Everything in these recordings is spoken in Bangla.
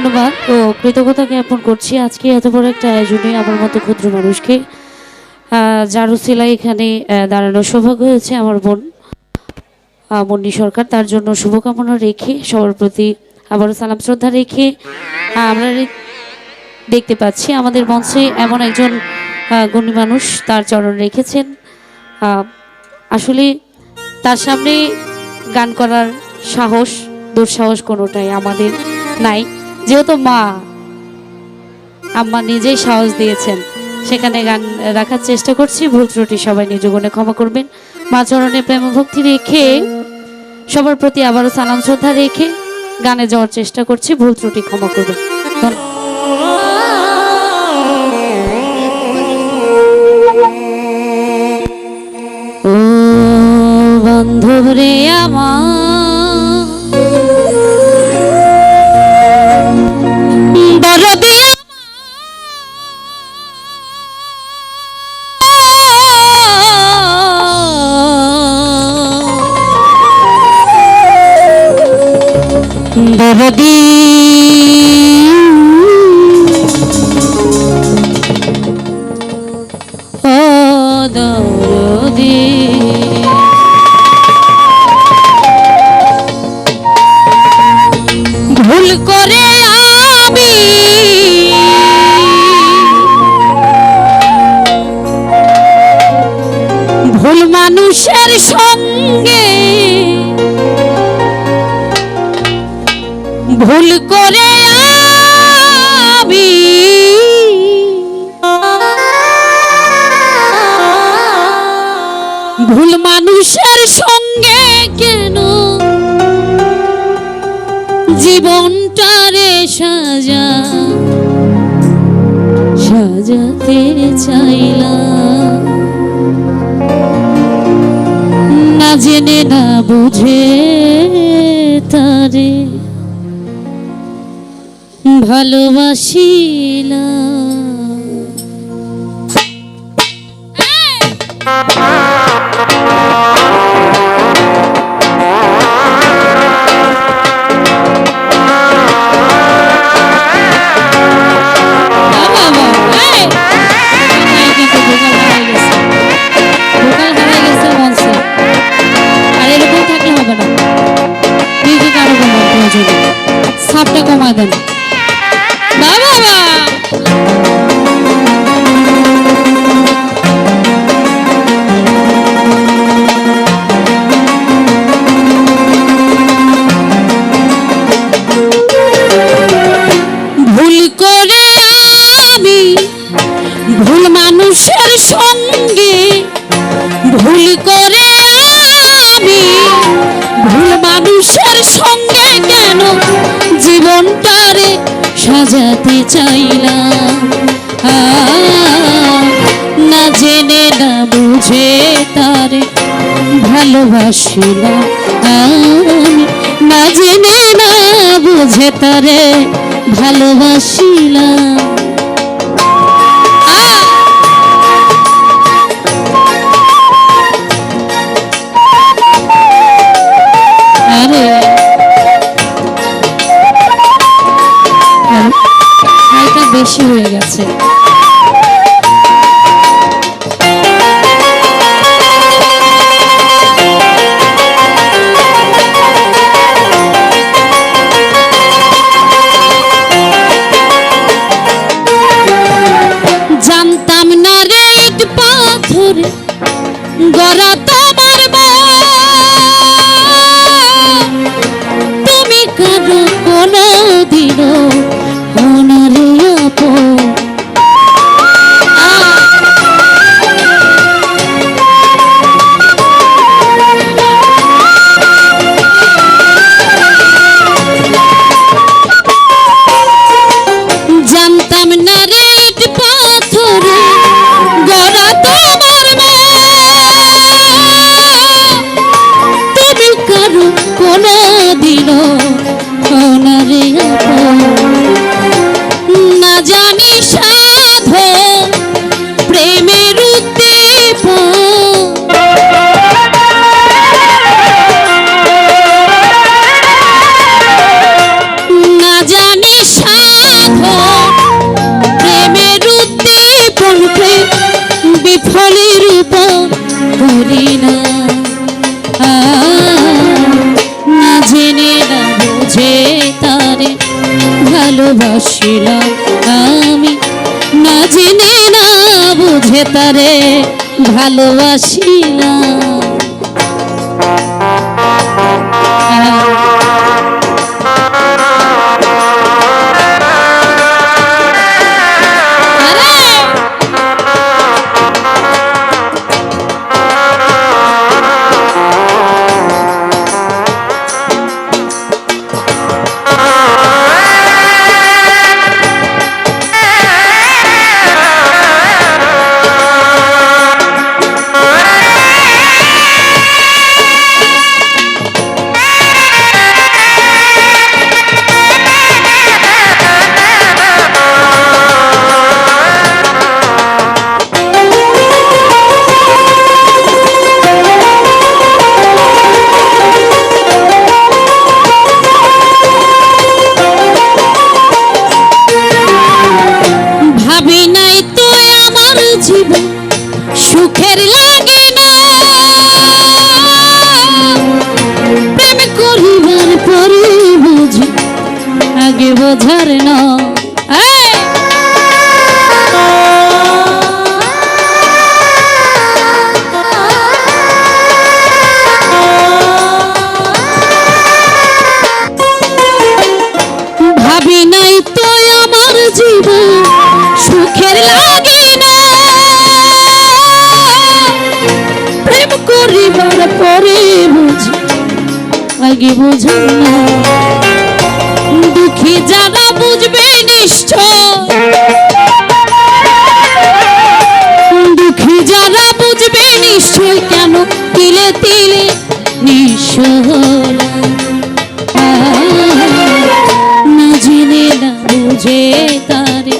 ধন্যবাদ ও কৃতজ্ঞতা জ্ঞাপন করছি। আজকে এত বড় একটা আয়োজনে আমার মতো ক্ষুদ্র মানুষকে। আহ, যার উসিলায় এখানে দাঁড়ানোর সৌভাগ্য হয়েছে আমার বোন মন্নি সরকার। তার জন্য শুভকামনা রেখে সবার প্রতি আবারও সালাম শ্রদ্ধা রেখে আমরা দেখতে পাচ্ছি আমাদের মঞ্চে এমন একজন গুণী মানুষ তার চরণ রেখেছেন। আসলে তার সামনে গান করার সাহস দুঃসাহস কোনোটাই আমাদের নাই। যেহেতু মা আম্মা নিজেই সাহস দিয়েছেন, সেখানে গান রাখার চেষ্টা করছি। ভুল ত্রুটি সবাই নিজ গুণে ক্ষমা করবেন। মা চরণে প্রেম ভক্তি রেখে সবার প্রতি আবারও সালাম শ্রদ্ধা রেখে গানে যাওয়ার চেষ্টা করছি। ভুল ত্রুটি ক্ষমা করবেন। ধন্যবাদ। ও রে আমার দরদি ভুল করে ভুল মানুষের সঙ্গে ভুল করে আমি ভুল মানুষের সঙ্গে কেন? জীবনটারে সাজা, সাজাতে চাইলাম। না জেনে না বুঝে তারে ভালোবাসিলাম। মানুষের সঙ্গে ভুল করে আমি, ভুল মানুষের সঙ্গে কেন জীবনটারে সাজাতে চাইলাম? না জেনে, না বুঝে তারে ভালোবাসিলাম আমি। না জেনে, না বুঝে তারে ভালোবাসিলাম মদিনা না জেনে বুঝে তারে ভালোবাসিলাম আমি। না জেনে না বুঝে তারে ভালোবাসিলাম। এই! ভাবি নাই তো আমার জীবন সুখের লাগে না। প্রেম করিবার যারা বুঝবে নিশ্চয়। দুঃখী যারা বুঝবে নিশ্চয় কেন তিলে তিলে নিঃসহরা না জেনে না বুঝে তারে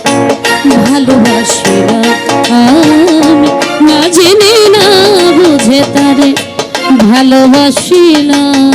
ভালোবাসিলাম আমি। না জেনে না বুঝে তারে ভালোবাসিলাম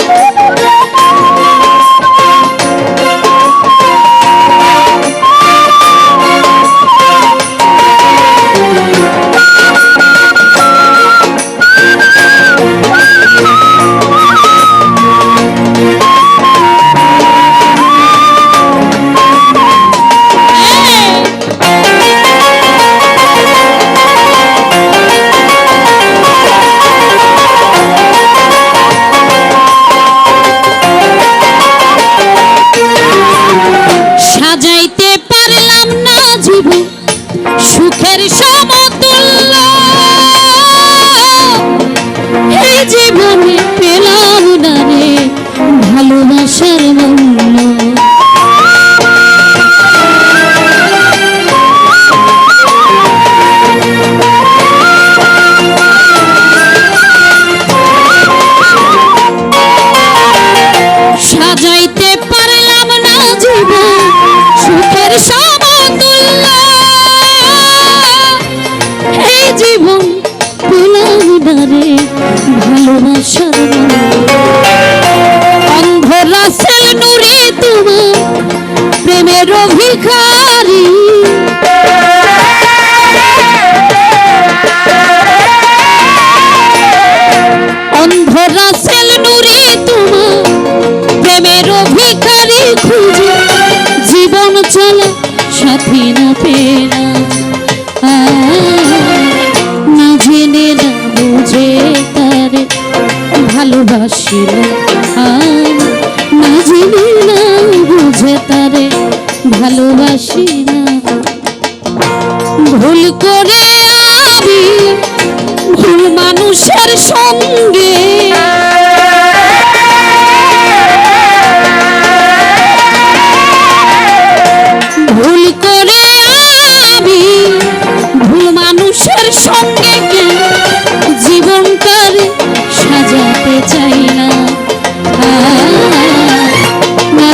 প্রেমের অন্ধরা সেল নুরে তোমার প্রেমের অভিখারী খুঁজে। জীবন চলে সাথী ভালোবাসি না। ভুল করে আমি ভুল মানুষের সঙ্গে। ভুল করে মানুষের সঙ্গে সাজাতে চাই না। না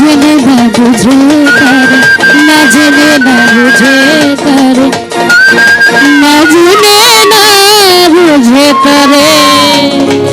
জেনে না বুঝে তার না জেনে না বুঝে তার না জেনে না বুঝে তারে